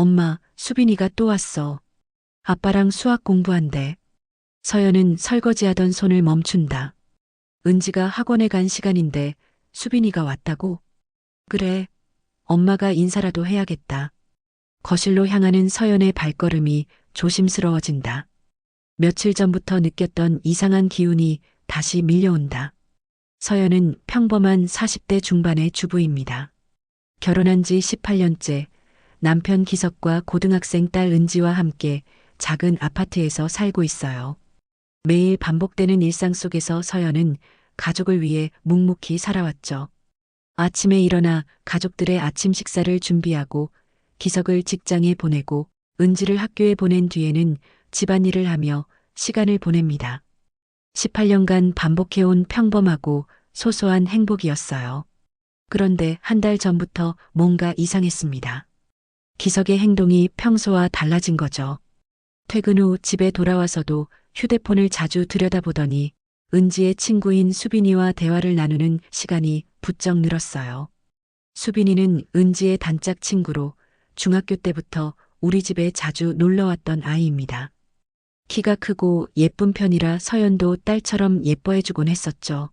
엄마, 수빈이가 또 왔어. 아빠랑 수학 공부한대. 서연은 설거지하던 손을 멈춘다. 은지가 학원에 간 시간인데 수빈이가 왔다고? 그래. 엄마가 인사라도 해야겠다. 거실로 향하는 서연의 발걸음이 조심스러워진다. 며칠 전부터 느꼈던 이상한 기운이 다시 밀려온다. 서연은 평범한 40대 중반의 주부입니다. 결혼한 지 18년째 남편 기석과 고등학생 딸 은지와 함께 작은 아파트에서 살고 있어요. 매일 반복되는 일상 속에서 서연은 가족을 위해 묵묵히 살아왔죠. 아침에 일어나 가족들의 아침 식사를 준비하고 기석을 직장에 보내고 은지를 학교에 보낸 뒤에는 집안일을 하며 시간을 보냅니다. 18년간 반복해온 평범하고 소소한 행복이었어요. 그런데 한 달 전부터 뭔가 이상했습니다. 기석의 행동이 평소와 달라진 거죠. 퇴근 후 집에 돌아와서도 휴대폰을 자주 들여다보더니 은지의 친구인 수빈이와 대화를 나누는 시간이 부쩍 늘었어요. 수빈이는 은지의 단짝 친구로 중학교 때부터 우리 집에 자주 놀러 왔던 아이입니다. 키가 크고 예쁜 편이라 서연도 딸처럼 예뻐해주곤 했었죠.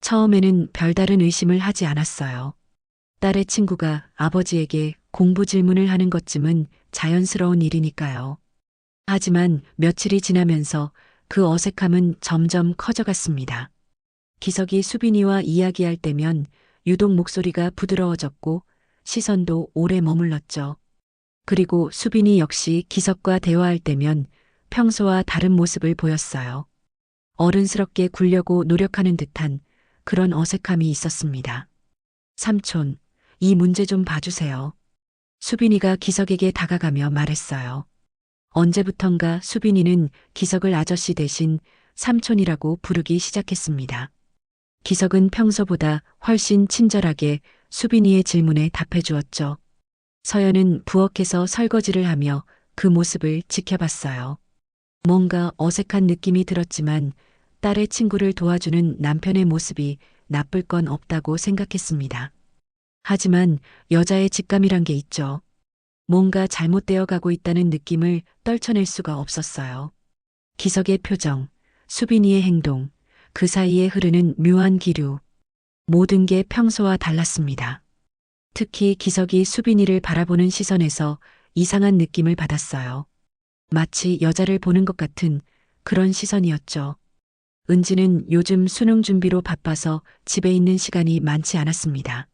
처음에는 별다른 의심을 하지 않았어요. 딸의 친구가 아버지에게 공부 질문을 하는 것쯤은 자연스러운 일이니까요. 하지만 며칠이 지나면서 그 어색함은 점점 커져갔습니다. 기석이 수빈이와 이야기할 때면 유독 목소리가 부드러워졌고 시선도 오래 머물렀죠. 그리고 수빈이 역시 기석과 대화할 때면 평소와 다른 모습을 보였어요. 어른스럽게 굴려고 노력하는 듯한 그런 어색함이 있었습니다. 삼촌, 이 문제 좀 봐주세요. 수빈이가 기석에게 다가가며 말했어요. 언제부턴가 수빈이는 기석을 아저씨 대신 삼촌이라고 부르기 시작했습니다. 기석은 평소보다 훨씬 친절하게 수빈이의 질문에 답해 주었죠. 서연은 부엌에서 설거지를 하며 그 모습을 지켜봤어요. 뭔가 어색한 느낌이 들었지만 딸의 친구를 도와주는 남편의 모습이 나쁠 건 없다고 생각했습니다. 하지만 여자의 직감이란 게 있죠. 뭔가 잘못되어 가고 있다는 느낌을 떨쳐낼 수가 없었어요. 기석의 표정, 수빈이의 행동, 그 사이에 흐르는 묘한 기류. 모든 게 평소와 달랐습니다. 특히 기석이 수빈이를 바라보는 시선에서 이상한 느낌을 받았어요. 마치 여자를 보는 것 같은 그런 시선이었죠. 은지는 요즘 수능 준비로 바빠서 집에 있는 시간이 많지 않았습니다.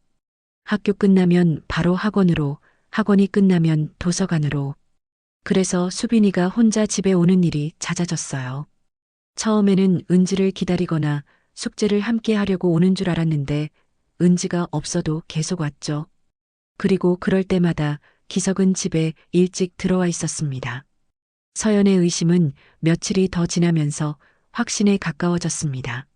학교 끝나면 바로 학원으로, 학원이 끝나면 도서관으로. 그래서 수빈이가 혼자 집에 오는 일이 잦아졌어요. 처음에는 은지를 기다리거나 숙제를 함께 하려고 오는 줄 알았는데 은지가 없어도 계속 왔죠. 그리고 그럴 때마다 기석은 집에 일찍 들어와 있었습니다. 서연의 의심은 며칠이 더 지나면서 확신에 가까워졌습니다.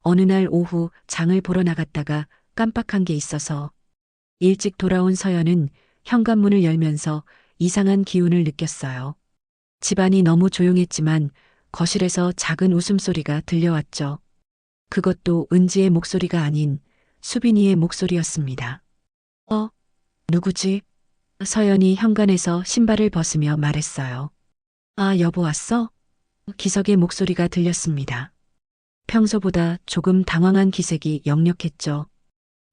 어느 날 오후 장을 보러 나갔다가 깜빡한 게 있어서 일찍 돌아온 서연은 현관문을 열면서 이상한 기운을 느꼈어요. 집안이 너무 조용했지만 거실에서 작은 웃음소리가 들려왔죠. 그것도 은지의 목소리가 아닌 수빈이의 목소리였습니다. 어? 누구지? 서연이 현관에서 신발을 벗으며 말했어요. 아, 여보 왔어? 기석의 목소리가 들렸습니다. 평소보다 조금 당황한 기색이 역력했죠.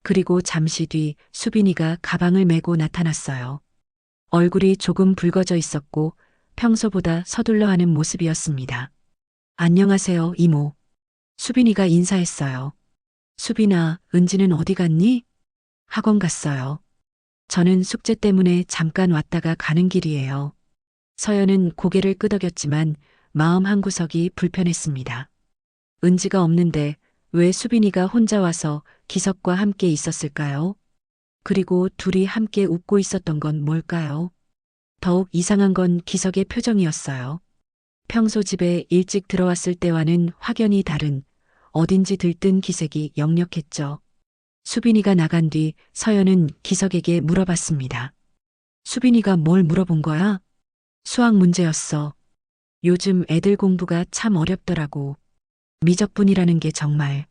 그리고 잠시 뒤 수빈이가 가방을 메고 나타났어요. 얼굴이 조금 붉어져 있었고 평소보다 서둘러 하는 모습이었습니다. 안녕하세요, 이모. 수빈이가 인사했어요. 수빈아, 은지는 어디 갔니? 학원 갔어요. 저는 숙제 때문에 잠깐 왔다가 가는 길이에요. 서연은 고개를 끄덕였지만 마음 한구석이 불편했습니다. 은지가 없는데 왜 수빈이가 혼자 와서 기석과 함께 있었을까요? 그리고 둘이 함께 웃고 있었던 건 뭘까요? 더욱 이상한 건 기석의 표정이었어요. 평소 집에 일찍 들어왔을 때와는 확연히 다른 어딘지 들뜬 기색이 역력했죠. 수빈이가 나간 뒤 서연은 기석에게 물어봤습니다. 수빈이가 뭘 물어본 거야? 수학 문제였어. 요즘 애들 공부가 참 어렵더라고. 미적분이라는 게 정말.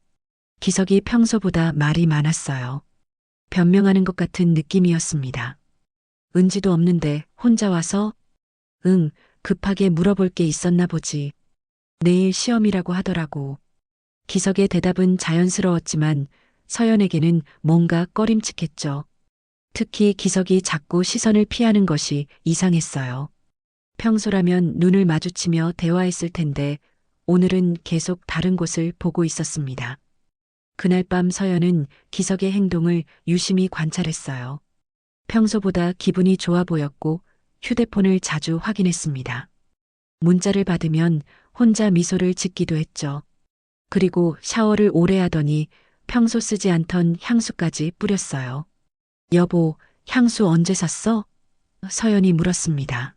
기석이 평소보다 말이 많았어요. 변명하는 것 같은 느낌이었습니다. 은지도 없는데 혼자 와서? 응, 급하게 물어볼 게 있었나 보지. 내일 시험이라고 하더라고. 기석의 대답은 자연스러웠지만 서연에게는 뭔가 꺼림칙했죠. 특히 기석이 자꾸 시선을 피하는 것이 이상했어요. 평소라면 눈을 마주치며 대화했을 텐데 오늘은 계속 다른 곳을 보고 있었습니다. 그날 밤 서연은 기석의 행동을 유심히 관찰했어요. 평소보다 기분이 좋아 보였고 휴대폰을 자주 확인했습니다. 문자를 받으면 혼자 미소를 짓기도 했죠. 그리고 샤워를 오래 하더니 평소 쓰지 않던 향수까지 뿌렸어요. 여보, 향수 언제 샀어? 서연이 물었습니다.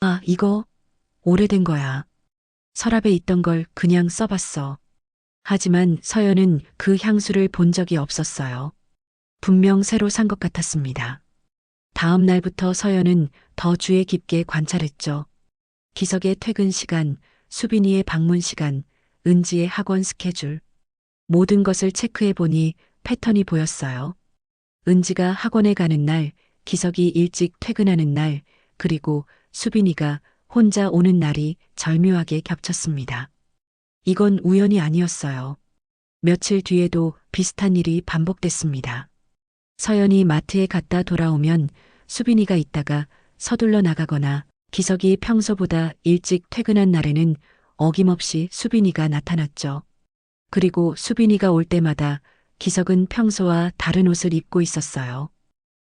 아, 이거 오래된 거야. 서랍에 있던 걸 그냥 써봤어. 하지만 서연은 그 향수를 본 적이 없었어요. 분명 새로 산 것 같았습니다. 다음 날부터 서연은 더 주의 깊게 관찰했죠. 기석의 퇴근 시간, 수빈이의 방문 시간, 은지의 학원 스케줄. 모든 것을 체크해 보니 패턴이 보였어요. 은지가 학원에 가는 날, 기석이 일찍 퇴근하는 날, 그리고 수빈이가 혼자 오는 날이 절묘하게 겹쳤습니다. 이건 우연이 아니었어요. 며칠 뒤에도 비슷한 일이 반복됐습니다. 서연이 마트에 갔다 돌아오면 수빈이가 있다가 서둘러 나가거나 기석이 평소보다 일찍 퇴근한 날에는 어김없이 수빈이가 나타났죠. 그리고 수빈이가 올 때마다 기석은 평소와 다른 옷을 입고 있었어요.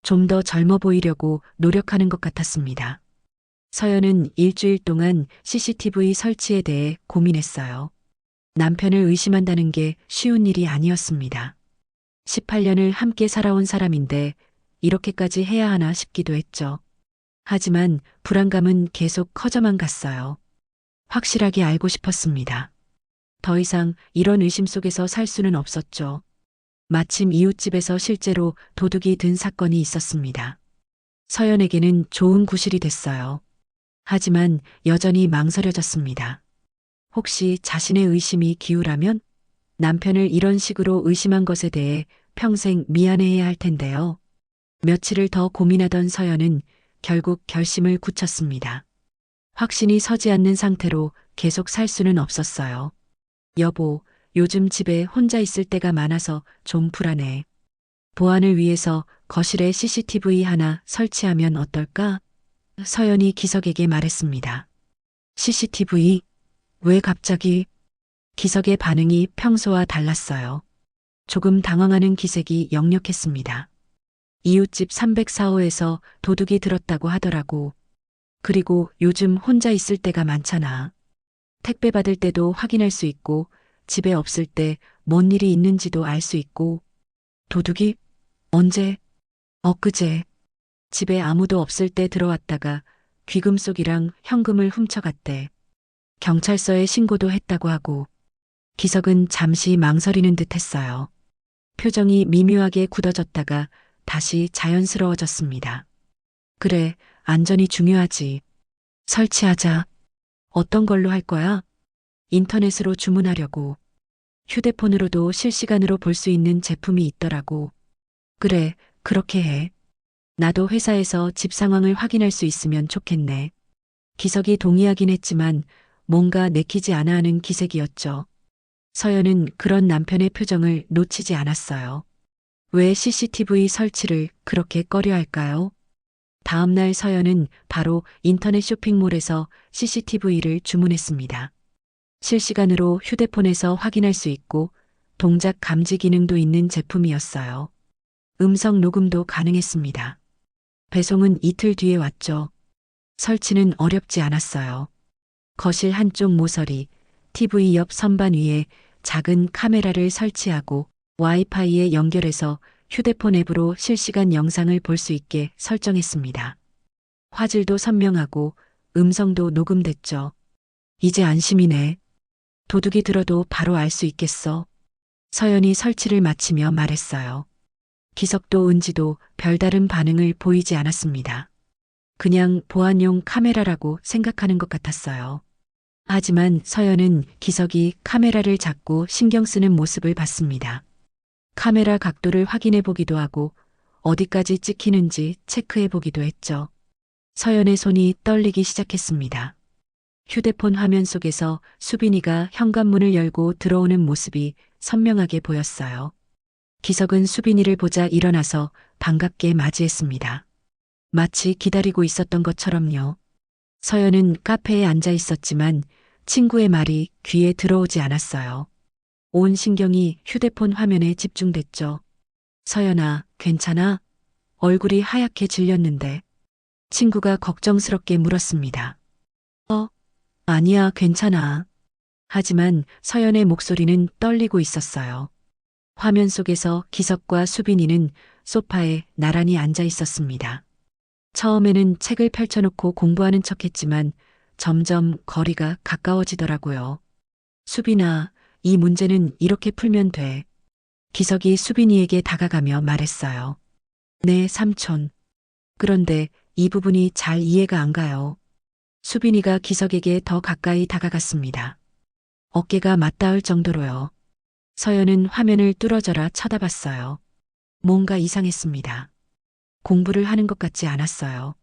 좀 더 젊어 보이려고 노력하는 것 같았습니다. 서연은 일주일 동안 CCTV 설치에 대해 고민했어요. 남편을 의심한다는 게 쉬운 일이 아니었습니다. 18년을 함께 살아온 사람인데 이렇게까지 해야 하나 싶기도 했죠. 하지만 불안감은 계속 커져만 갔어요. 확실하게 알고 싶었습니다. 더 이상 이런 의심 속에서 살 수는 없었죠. 마침 이웃집에서 실제로 도둑이 든 사건이 있었습니다. 서연에게는 좋은 구실이 됐어요. 하지만 여전히 망설여졌습니다. 혹시 자신의 의심이 기우라면 남편을 이런 식으로 의심한 것에 대해 평생 미안해해야 할 텐데요. 며칠을 더 고민하던 서연은 결국 결심을 굳혔습니다. 확신이 서지 않는 상태로 계속 살 수는 없었어요. 여보, 요즘 집에 혼자 있을 때가 많아서 좀 불안해. 보안을 위해서 거실에 CCTV 하나 설치하면 어떨까? 서연이 기석에게 말했습니다. CCTV? 왜 갑자기? 기석의 반응이 평소와 달랐어요. 조금 당황하는 기색이 역력했습니다. 이웃집 304호에서 도둑이 들었다고 하더라고. 그리고 요즘 혼자 있을 때가 많잖아. 택배 받을 때도 확인할 수 있고, 집에 없을 때 뭔 일이 있는지도 알 수 있고, 도둑이? 언제? 엊그제. 집에 아무도 없을 때 들어왔다가 귀금속이랑 현금을 훔쳐갔대. 경찰서에 신고도 했다고 하고, 기석은 잠시 망설이는 듯 했어요. 표정이 미묘하게 굳어졌다가 다시 자연스러워졌습니다. 그래, 안전이 중요하지. 설치하자. 어떤 걸로 할 거야? 인터넷으로 주문하려고. 휴대폰으로도 실시간으로 볼 수 있는 제품이 있더라고. 그래, 그렇게 해. 나도 회사에서 집 상황을 확인할 수 있으면 좋겠네. 기석이 동의하긴 했지만 뭔가 내키지 않아 하는 기색이었죠. 서연은 그런 남편의 표정을 놓치지 않았어요. 왜 CCTV 설치를 그렇게 꺼려 할까요? 다음날 서연은 바로 인터넷 쇼핑몰에서 CCTV를 주문했습니다. 실시간으로 휴대폰에서 확인할 수 있고 동작 감지 기능도 있는 제품이었어요. 음성 녹음도 가능했습니다. 배송은 이틀 뒤에 왔죠. 설치는 어렵지 않았어요. 거실 한쪽 모서리, TV 옆 선반 위에 작은 카메라를 설치하고 와이파이에 연결해서 휴대폰 앱으로 실시간 영상을 볼 수 있게 설정했습니다. 화질도 선명하고 음성도 녹음됐죠. 이제 안심이네. 도둑이 들어도 바로 알 수 있겠어. 서연이 설치를 마치며 말했어요. 기석도 은지도 별다른 반응을 보이지 않았습니다. 그냥 보안용 카메라라고 생각하는 것 같았어요. 하지만 서연은 기석이 카메라를 잡고 신경 쓰는 모습을 봤습니다. 카메라 각도를 확인해 보기도 하고 어디까지 찍히는지 체크해 보기도 했죠. 서연의 손이 떨리기 시작했습니다. 휴대폰 화면 속에서 수빈이가 현관문을 열고 들어오는 모습이 선명하게 보였어요. 기석은 수빈이를 보자 일어나서 반갑게 맞이했습니다. 마치 기다리고 있었던 것처럼요. 서연은 카페에 앉아 있었지만 친구의 말이 귀에 들어오지 않았어요. 온 신경이 휴대폰 화면에 집중됐죠. 서연아, 괜찮아? 얼굴이 하얗게 질렸는데 친구가 걱정스럽게 물었습니다. 어, 아니야, 괜찮아. 하지만 서연의 목소리는 떨리고 있었어요. 화면 속에서 기석과 수빈이는 소파에 나란히 앉아 있었습니다. 처음에는 책을 펼쳐놓고 공부하는 척 했지만 점점 거리가 가까워지더라고요. 수빈아, 이 문제는 이렇게 풀면 돼. 기석이 수빈이에게 다가가며 말했어요. 네, 삼촌. 그런데 이 부분이 잘 이해가 안 가요. 수빈이가 기석에게 더 가까이 다가갔습니다. 어깨가 맞닿을 정도로요. 서연은 화면을 뚫어져라 쳐다봤어요. 뭔가 이상했습니다. 공부를 하는 것 같지 않았어요.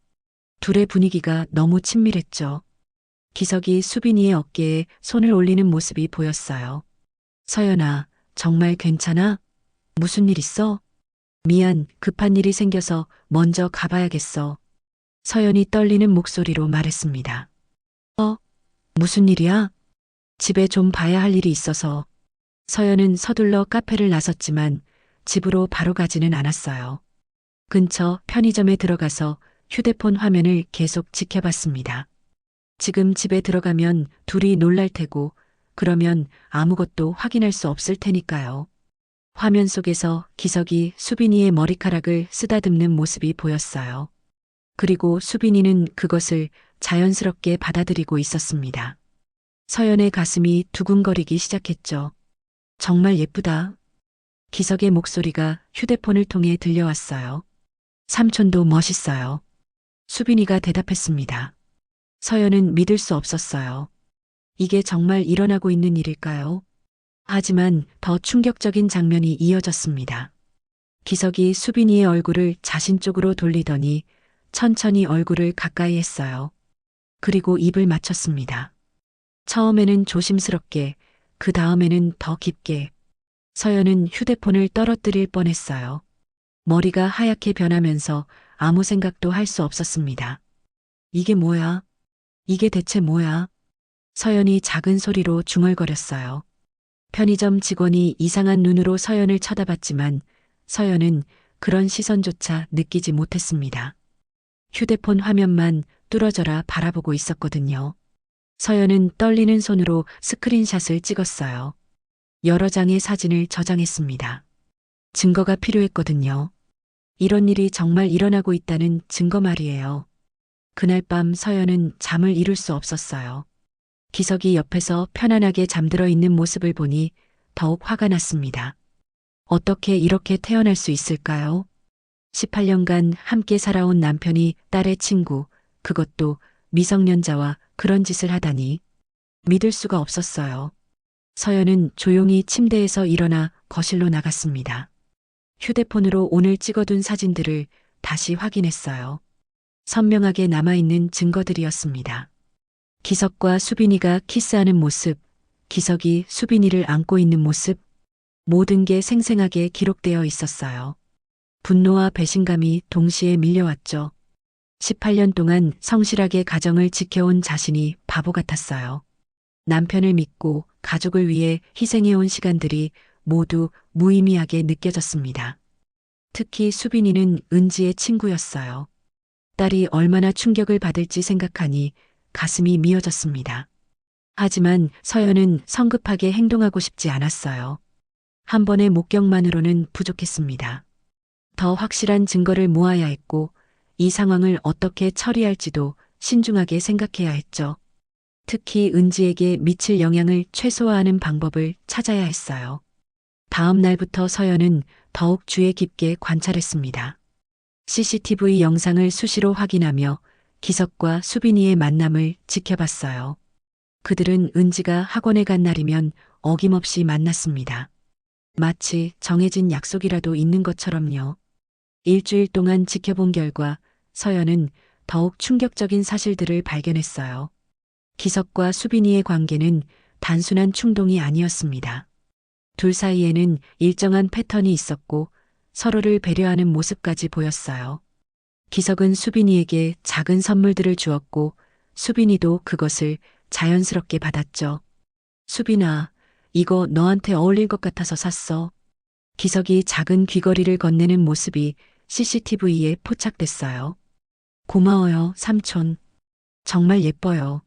둘의 분위기가 너무 친밀했죠. 기석이 수빈이의 어깨에 손을 올리는 모습이 보였어요. 서연아, 정말 괜찮아? 무슨 일 있어? 미안, 급한 일이 생겨서 먼저 가봐야겠어. 서연이 떨리는 목소리로 말했습니다. 어? 무슨 일이야? 집에 좀 봐야 할 일이 있어서. 서연은 서둘러 카페를 나섰지만 집으로 바로 가지는 않았어요. 근처 편의점에 들어가서 휴대폰 화면을 계속 지켜봤습니다. 지금 집에 들어가면 둘이 놀랄 테고 그러면 아무것도 확인할 수 없을 테니까요. 화면 속에서 기석이 수빈이의 머리카락을 쓰다듬는 모습이 보였어요. 그리고 수빈이는 그것을 자연스럽게 받아들이고 있었습니다. 서연의 가슴이 두근거리기 시작했죠. 정말 예쁘다. 기석의 목소리가 휴대폰을 통해 들려왔어요. 삼촌도 멋있어요. 수빈이가 대답했습니다. 서연은 믿을 수 없었어요. 이게 정말 일어나고 있는 일일까요? 하지만 더 충격적인 장면이 이어졌습니다. 기석이 수빈이의 얼굴을 자신 쪽으로 돌리더니 천천히 얼굴을 가까이 했어요. 그리고 입을 맞췄습니다. 처음에는 조심스럽게, 그 다음에는 더 깊게. 서연은 휴대폰을 떨어뜨릴 뻔했어요. 머리가 하얗게 변하면서 아무 생각도 할 수 없었습니다. 이게 뭐야? 이게 대체 뭐야? 서연이 작은 소리로 중얼거렸어요. 편의점 직원이 이상한 눈으로 서연을 쳐다봤지만 서연은 그런 시선조차 느끼지 못했습니다. 휴대폰 화면만 뚫어져라 바라보고 있었거든요. 서연은 떨리는 손으로 스크린샷을 찍었어요. 여러 장의 사진을 저장했습니다. 증거가 필요했거든요. 이런 일이 정말 일어나고 있다는 증거 말이에요. 그날 밤 서연은 잠을 이룰 수 없었어요. 기석이 옆에서 편안하게 잠들어 있는 모습을 보니 더욱 화가 났습니다. 어떻게 이렇게 태어날 수 있을까요? 18년간 함께 살아온 남편이 딸의 친구, 그것도 미성년자와 그런 짓을 하다니 믿을 수가 없었어요. 서연은 조용히 침대에서 일어나 거실로 나갔습니다. 휴대폰으로 오늘 찍어둔 사진들을 다시 확인했어요. 선명하게 남아있는 증거들이었습니다. 기석과 수빈이가 키스하는 모습, 기석이 수빈이를 안고 있는 모습, 모든 게 생생하게 기록되어 있었어요. 분노와 배신감이 동시에 밀려왔죠. 18년 동안 성실하게 가정을 지켜온 자신이 바보 같았어요. 남편을 믿고 가족을 위해 희생해온 시간들이 모두 무의미하게 느껴졌습니다. 특히 수빈이는 은지의 친구였어요. 딸이 얼마나 충격을 받을지 생각하니 가슴이 미어졌습니다. 하지만 서연은 성급하게 행동하고 싶지 않았어요. 한 번의 목격만으로는 부족했습니다. 더 확실한 증거를 모아야 했고 이 상황을 어떻게 처리할지도 신중하게 생각해야 했죠. 특히 은지에게 미칠 영향을 최소화하는 방법을 찾아야 했어요. 다음 날부터 서연은 더욱 주의 깊게 관찰했습니다. CCTV 영상을 수시로 확인하며 기석과 수빈이의 만남을 지켜봤어요. 그들은 은지가 학원에 간 날이면 어김없이 만났습니다. 마치 정해진 약속이라도 있는 것처럼요. 일주일 동안 지켜본 결과 서연은 더욱 충격적인 사실들을 발견했어요. 기석과 수빈이의 관계는 단순한 충동이 아니었습니다. 둘 사이에는 일정한 패턴이 있었고 서로를 배려하는 모습까지 보였어요. 기석은 수빈이에게 작은 선물들을 주었고 수빈이도 그것을 자연스럽게 받았죠. 수빈아, 이거 너한테 어울릴 것 같아서 샀어. 기석이 작은 귀걸이를 건네는 모습이 CCTV에 포착됐어요. 고마워요, 삼촌. 정말 예뻐요.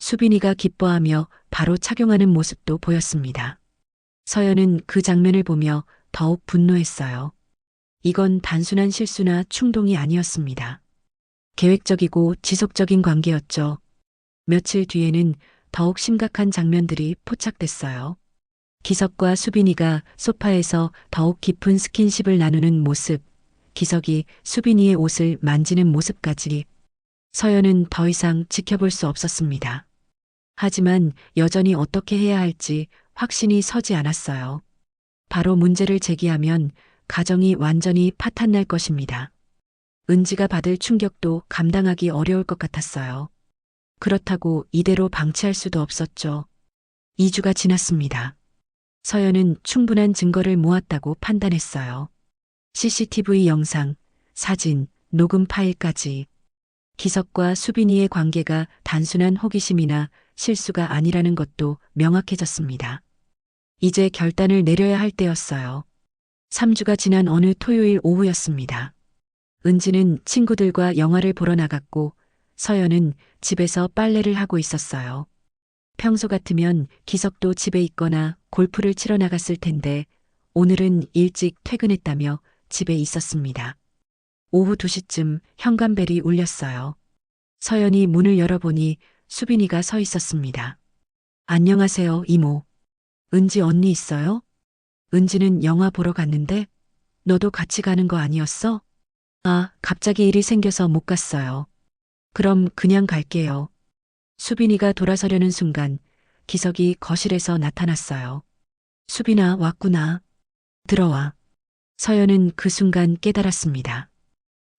수빈이가 기뻐하며 바로 착용하는 모습도 보였습니다. 서연은 그 장면을 보며 더욱 분노했어요. 이건 단순한 실수나 충동이 아니었습니다. 계획적이고 지속적인 관계였죠. 며칠 뒤에는 더욱 심각한 장면들이 포착됐어요. 기석과 수빈이가 소파에서 더욱 깊은 스킨십을 나누는 모습, 기석이 수빈이의 옷을 만지는 모습까지 서연은 더 이상 지켜볼 수 없었습니다. 하지만 여전히 어떻게 해야 할지 확신이 서지 않았어요. 바로 문제를 제기하면 가정이 완전히 파탄날 것입니다. 은지가 받을 충격도 감당하기 어려울 것 같았어요. 그렇다고 이대로 방치할 수도 없었죠. 2주가 지났습니다. 서연은 충분한 증거를 모았다고 판단했어요. CCTV 영상, 사진, 녹음 파일까지. 기석과 수빈이의 관계가 단순한 호기심이나 실수가 아니라는 것도 명확해졌습니다. 이제 결단을 내려야 할 때였어요. 3주가 지난 어느 토요일 오후였습니다. 은지는 친구들과 영화를 보러 나갔고 서연은 집에서 빨래를 하고 있었어요. 평소 같으면 기석도 집에 있거나 골프를 치러 나갔을 텐데 오늘은 일찍 퇴근했다며 집에 있었습니다. 오후 2시쯤 현관벨이 울렸어요. 서연이 문을 열어보니 수빈이가 서 있었습니다. 안녕하세요, 이모. 은지 언니 있어요? 은지는 영화 보러 갔는데 너도 같이 가는 거 아니었어? 아, 갑자기 일이 생겨서 못 갔어요. 그럼 그냥 갈게요. 수빈이가 돌아서려는 순간 기석이 거실에서 나타났어요. 수빈아, 왔구나. 들어와. 서연은 그 순간 깨달았습니다.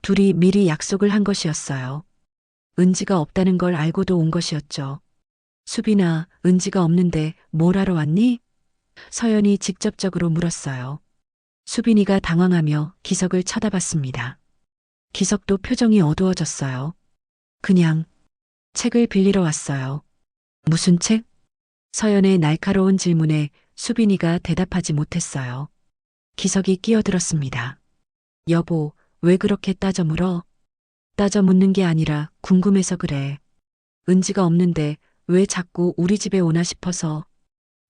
둘이 미리 약속을 한 것이었어요. 은지가 없다는 걸 알고도 온 것이었죠. 수빈아, 은지가 없는데 뭘 하러 왔니? 서연이 직접적으로 물었어요. 수빈이가 당황하며 기석을 쳐다봤습니다. 기석도 표정이 어두워졌어요. 그냥 책을 빌리러 왔어요. 무슨 책? 서연의 날카로운 질문에 수빈이가 대답하지 못했어요. 기석이 끼어들었습니다. 여보, 왜 그렇게 따져 물어? 따져 묻는 게 아니라 궁금해서 그래. 은지가 없는데 왜 자꾸 우리 집에 오나 싶어서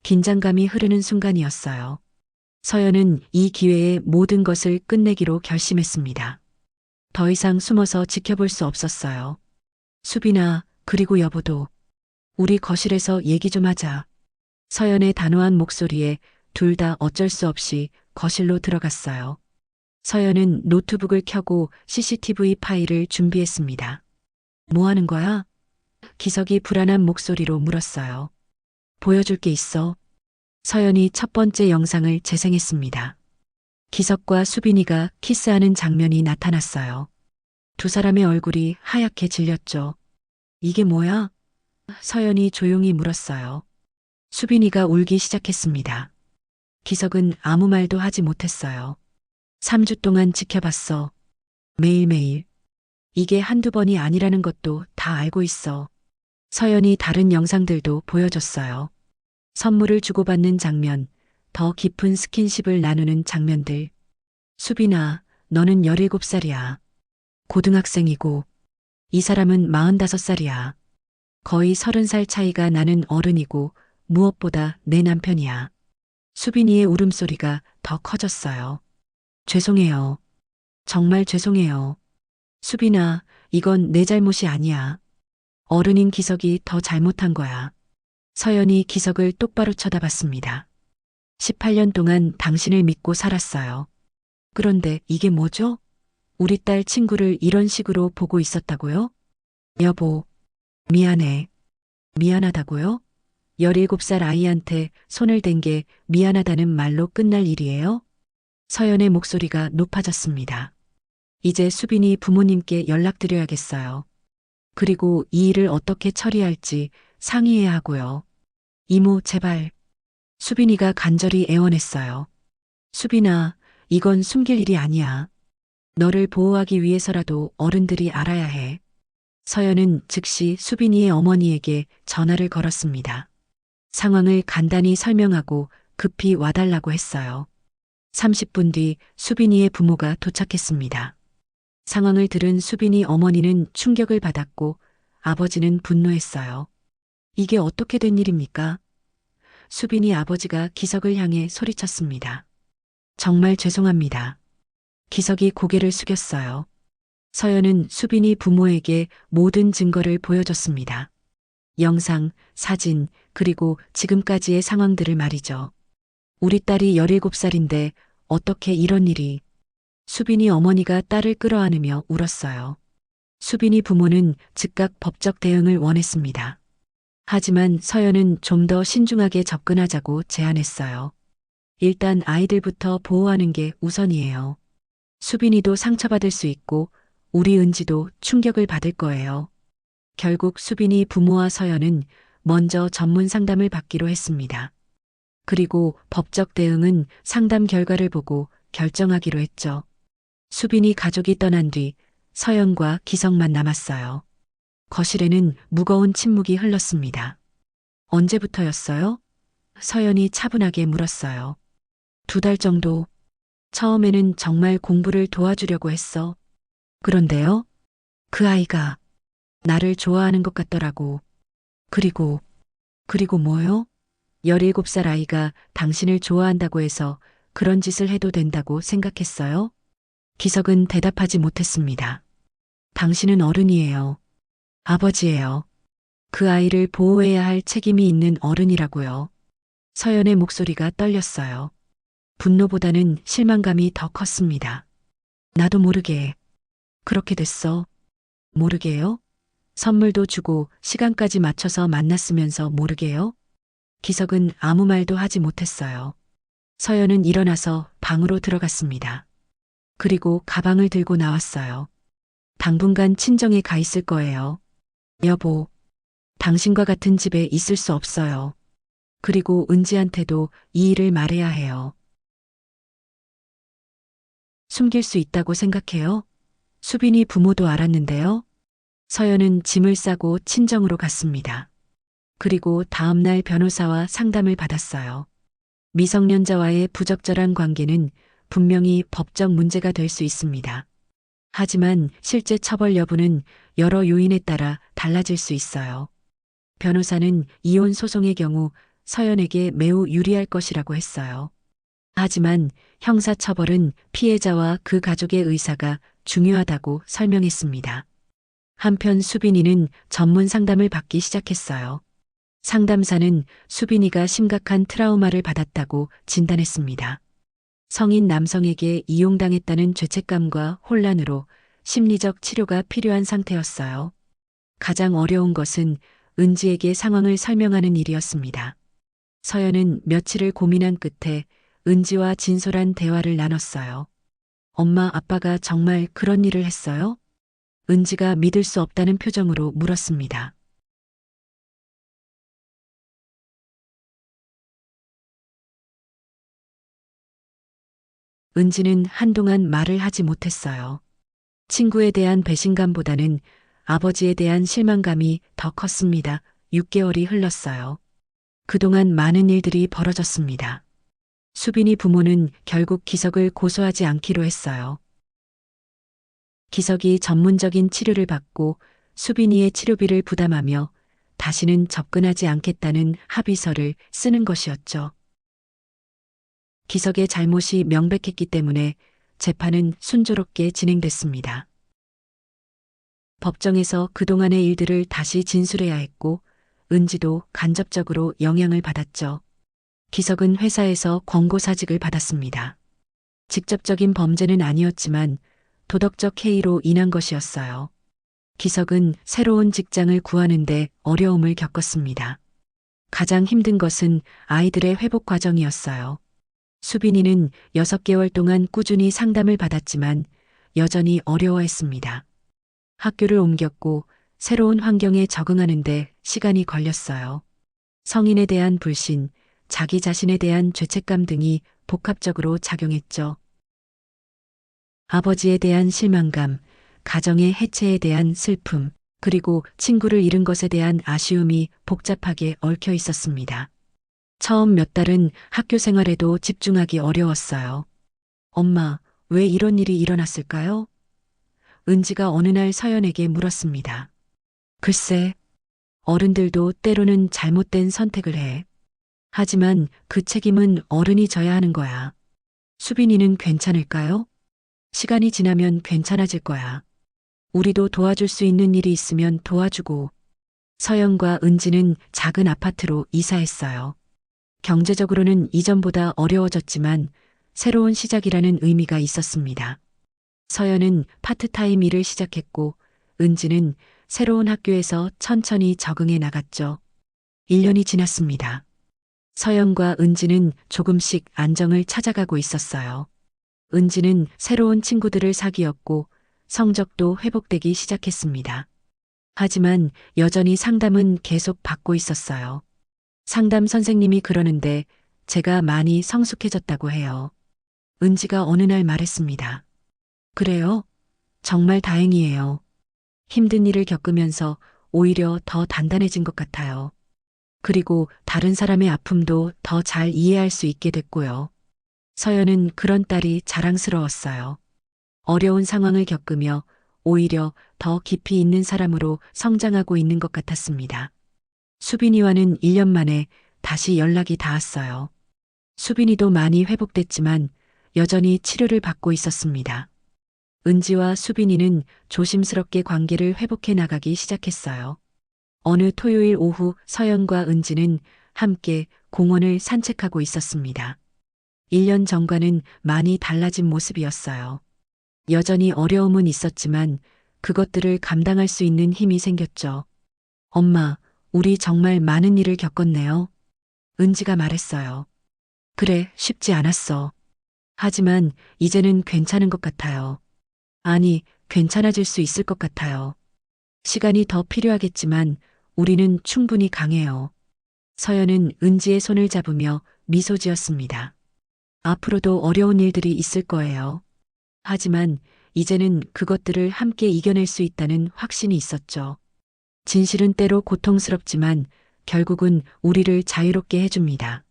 긴장감이 흐르는 순간이었어요. 서연은 이 기회에 모든 것을 끝내기로 결심했습니다. 더 이상 숨어서 지켜볼 수 없었어요. 수빈아, 그리고 여보도 우리 거실에서 얘기 좀 하자. 서연의 단호한 목소리에 둘 다 어쩔 수 없이 거실로 들어갔어요. 서연은 노트북을 켜고 CCTV 파일을 준비했습니다. 뭐 하는 거야? 기석이 불안한 목소리로 물었어요. 보여줄 게 있어. 서연이 첫 번째 영상을 재생했습니다. 기석과 수빈이가 키스하는 장면이 나타났어요. 두 사람의 얼굴이 하얗게 질렸죠. 이게 뭐야? 서연이 조용히 물었어요. 수빈이가 울기 시작했습니다. 기석은 아무 말도 하지 못했어요. 3주 동안 지켜봤어. 매일매일. 이게 한두 번이 아니라는 것도 다 알고 있어. 서연이 다른 영상들도 보여줬어요. 선물을 주고받는 장면, 더 깊은 스킨십을 나누는 장면들. 수빈아, 너는 17살이야. 고등학생이고, 이 사람은 45살이야. 거의 30살 차이가 나는 어른이고, 무엇보다 내 남편이야. 수빈이의 울음소리가 더 커졌어요. 죄송해요. 정말 죄송해요. 수빈아, 이건 내 잘못이 아니야. 어른인 기석이 더 잘못한 거야. 서연이 기석을 똑바로 쳐다봤습니다. 18년 동안 당신을 믿고 살았어요. 그런데 이게 뭐죠? 우리 딸 친구를 이런 식으로 보고 있었다고요? 여보, 미안해. 미안하다고요? 17살 아이한테 손을 댄 게 미안하다는 말로 끝날 일이에요? 서연의 목소리가 높아졌습니다. 이제 수빈이 부모님께 연락드려야겠어요. 그리고 이 일을 어떻게 처리할지 상의해야 하고요. 이모, 제발. 수빈이가 간절히 애원했어요. 수빈아, 이건 숨길 일이 아니야. 너를 보호하기 위해서라도 어른들이 알아야 해. 서연은 즉시 수빈이의 어머니에게 전화를 걸었습니다. 상황을 간단히 설명하고 급히 와달라고 했어요. 30분 뒤 수빈이의 부모가 도착했습니다. 상황을 들은 수빈이 어머니는 충격을 받았고 아버지는 분노했어요. 이게 어떻게 된 일입니까? 수빈이 아버지가 기석을 향해 소리쳤습니다. 정말 죄송합니다. 기석이 고개를 숙였어요. 서연은 수빈이 부모에게 모든 증거를 보여줬습니다. 영상, 사진, 그리고 지금까지의 상황들을 말이죠. 우리 딸이 17살인데 어떻게 이런 일이. 수빈이 어머니가 딸을 끌어안으며 울었어요. 수빈이 부모는 즉각 법적 대응을 원했습니다. 하지만 서연은 좀 더 신중하게 접근하자고 제안했어요. 일단 아이들부터 보호하는 게 우선이에요. 수빈이도 상처받을 수 있고 우리 은지도 충격을 받을 거예요. 결국 수빈이 부모와 서연은 먼저 전문 상담을 받기로 했습니다. 그리고 법적 대응은 상담 결과를 보고 결정하기로 했죠. 수빈이 가족이 떠난 뒤 서연과 기성만 남았어요. 거실에는 무거운 침묵이 흘렀습니다. 언제부터였어요? 서연이 차분하게 물었어요. 두 달 정도. 처음에는 정말 공부를 도와주려고 했어. 그런데요? 그 아이가 나를 좋아하는 것 같더라고. 그리고, 그리고 뭐요? 17살 아이가 당신을 좋아한다고 해서 그런 짓을 해도 된다고 생각했어요? 기석은 대답하지 못했습니다. 당신은 어른이에요. 아버지예요. 그 아이를 보호해야 할 책임이 있는 어른이라고요. 서연의 목소리가 떨렸어요. 분노보다는 실망감이 더 컸습니다. 나도 모르게 그렇게 됐어. 모르게요? 선물도 주고 시간까지 맞춰서 만났으면서 모르게요? 기석은 아무 말도 하지 못했어요. 서연은 일어나서 방으로 들어갔습니다. 그리고 가방을 들고 나왔어요. 당분간 친정에 가 있을 거예요. 여보, 당신과 같은 집에 있을 수 없어요. 그리고 은지한테도 이 일을 말해야 해요. 숨길 수 있다고 생각해요? 수빈이 부모도 알았는데요. 서연은 짐을 싸고 친정으로 갔습니다. 그리고 다음날 변호사와 상담을 받았어요. 미성년자와의 부적절한 관계는 분명히 법적 문제가 될 수 있습니다. 하지만 실제 처벌 여부는 여러 요인에 따라 달라질 수 있어요. 변호사는 이혼 소송의 경우 서연에게 매우 유리할 것이라고 했어요. 하지만 형사처벌은 피해자와 그 가족의 의사가 중요하다고 설명했습니다. 한편 수빈이는 전문 상담을 받기 시작했어요. 상담사는 수빈이가 심각한 트라우마를 받았다고 진단했습니다. 성인 남성에게 이용당했다는 죄책감과 혼란으로 심리적 치료가 필요한 상태였어요. 가장 어려운 것은 은지에게 상황을 설명하는 일이었습니다. 서연은 며칠을 고민한 끝에 은지와 진솔한 대화를 나눴어요. 엄마, 아빠가 정말 그런 일을 했어요? 은지가 믿을 수 없다는 표정으로 물었습니다. 은지는 한동안 말을 하지 못했어요. 친구에 대한 배신감보다는 아버지에 대한 실망감이 더 컸습니다. 6개월이 흘렀어요. 그동안 많은 일들이 벌어졌습니다. 수빈이 부모는 결국 기석을 고소하지 않기로 했어요. 기석이 전문적인 치료를 받고 수빈이의 치료비를 부담하며 다시는 접근하지 않겠다는 합의서를 쓰는 것이었죠. 기석의 잘못이 명백했기 때문에 재판은 순조롭게 진행됐습니다. 법정에서 그동안의 일들을 다시 진술해야 했고 은지도 간접적으로 영향을 받았죠. 기석은 회사에서 권고사직을 받았습니다. 직접적인 범죄는 아니었지만 도덕적 해이로 인한 것이었어요. 기석은 새로운 직장을 구하는데 어려움을 겪었습니다. 가장 힘든 것은 아이들의 회복 과정이었어요. 수빈이는 6개월 동안 꾸준히 상담을 받았지만 여전히 어려워했습니다. 학교를 옮겼고 새로운 환경에 적응하는데 시간이 걸렸어요. 성인에 대한 불신, 자기 자신에 대한 죄책감 등이 복합적으로 작용했죠. 아버지에 대한 실망감, 가정의 해체에 대한 슬픔, 그리고 친구를 잃은 것에 대한 아쉬움이 복잡하게 얽혀 있었습니다. 처음 몇 달은 학교 생활에도 집중하기 어려웠어요. 엄마, 왜 이런 일이 일어났을까요? 은지가 어느 날 서연에게 물었습니다. 글쎄, 어른들도 때로는 잘못된 선택을 해. 하지만 그 책임은 어른이 져야 하는 거야. 수빈이는 괜찮을까요? 시간이 지나면 괜찮아질 거야. 우리도 도와줄 수 있는 일이 있으면 도와주고. 서연과 은지는 작은 아파트로 이사했어요. 경제적으로는 이전보다 어려워졌지만 새로운 시작이라는 의미가 있었습니다. 서연은 파트타임 일을 시작했고 은지는 새로운 학교에서 천천히 적응해 나갔죠. 1년이 지났습니다. 서연과 은지는 조금씩 안정을 찾아가고 있었어요. 은지는 새로운 친구들을 사귀었고 성적도 회복되기 시작했습니다. 하지만 여전히 상담은 계속 받고 있었어요. 상담 선생님이 그러는데 제가 많이 성숙해졌다고 해요. 은지가 어느 날 말했습니다. 그래요? 정말 다행이에요. 힘든 일을 겪으면서 오히려 더 단단해진 것 같아요. 그리고 다른 사람의 아픔도 더 잘 이해할 수 있게 됐고요. 서연은 그런 딸이 자랑스러웠어요. 어려운 상황을 겪으며 오히려 더 깊이 있는 사람으로 성장하고 있는 것 같았습니다. 수빈이와는 1년 만에 다시 연락이 닿았어요. 수빈이도 많이 회복됐지만 여전히 치료를 받고 있었습니다. 은지와 수빈이는 조심스럽게 관계를 회복해 나가기 시작했어요. 어느 토요일 오후 서연과 은지는 함께 공원을 산책하고 있었습니다. 1년 전과는 많이 달라진 모습이었어요. 여전히 어려움은 있었지만 그것들을 감당할 수 있는 힘이 생겼죠. 엄마, 우리 정말 많은 일을 겪었네요. 은지가 말했어요. 그래, 쉽지 않았어. 하지만 이제는 괜찮은 것 같아요. 아니, 괜찮아질 수 있을 것 같아요. 시간이 더 필요하겠지만 우리는 충분히 강해요. 서연은 은지의 손을 잡으며 미소 지었습니다. 앞으로도 어려운 일들이 있을 거예요. 하지만 이제는 그것들을 함께 이겨낼 수 있다는 확신이 있었죠. 진실은 때로 고통스럽지만 결국은 우리를 자유롭게 해줍니다.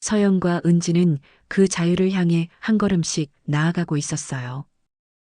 서연과 은지는 그 자유를 향해 한 걸음씩 나아가고 있었어요.